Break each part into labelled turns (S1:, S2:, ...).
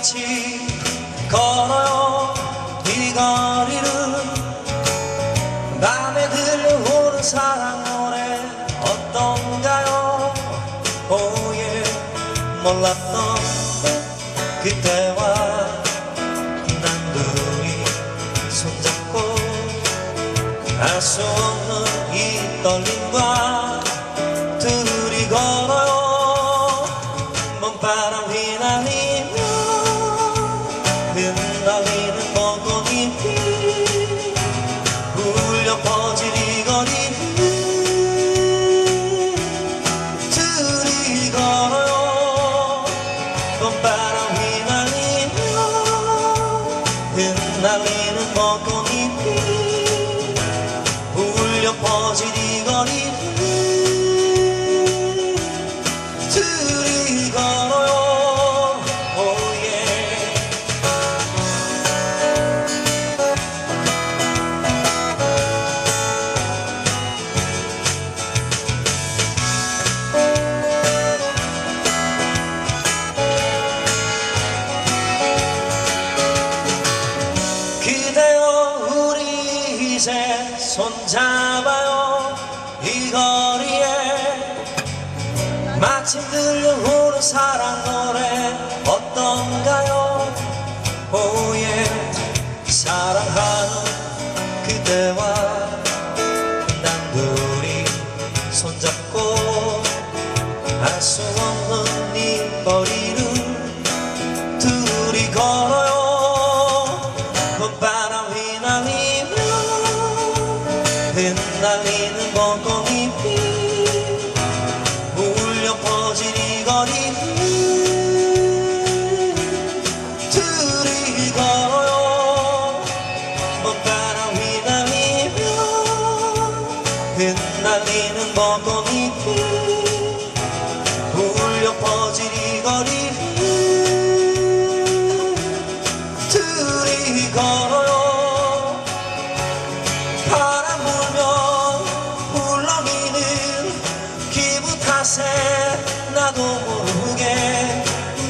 S1: 같이 걸어요. 이 거리를 밤에 들려오는 사랑 노래 어떤가요? 오예 몰랐던 그때와 난 둘이 손잡고 알 수 없는 이 떨림과 둘이 걸어 흩날리는 벚꽃잎이 울려 퍼질 이 거리 둘이 걸어요. 봄바람 휘날리며 흩날리는 벚꽃잎이 울려 퍼질 이 거리 둘 이제 손잡아요. 이 거리에 마침 들려오는 사랑 노래 어떤가요? 오예 사랑하는 그대와 난 둘이 손잡고 알수없 흩날리는 벚꽃잎이 울려 퍼질 이 거리 둘이 걸어요. 봄바람 휘날리며 흩날리는 벚꽃잎이 탓에 나도 모르게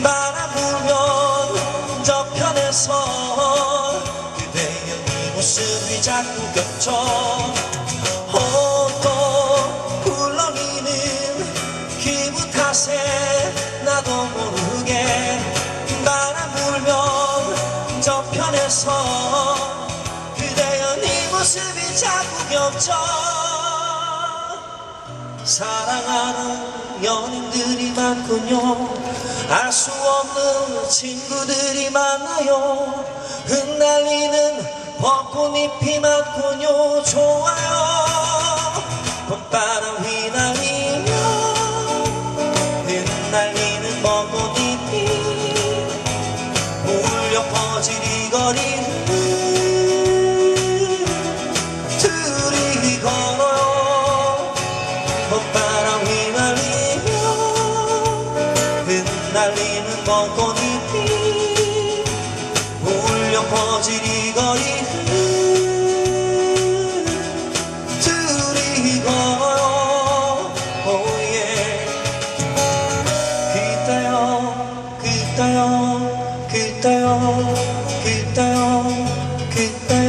S1: 바람 불면 저편에서 그대의 네 모습이 자꾸 겹쳐 온통 울렁이는 기분 탓에 나도 모르게 바람 불면 저편에서 그대의 네 모습이 자꾸 겹쳐 사랑하는 연인들이 많군요. 알 수 없는 친구들이 많아요. 흩날리는 벚꽃잎이 많군요. 좋아요. 봄바람 휘날리며 흩날리는 벚꽃잎이 울려 퍼질 이 거리 울려 퍼질 이 거리 둘이 oh yeah. 그때요 그때요 그때요 그때요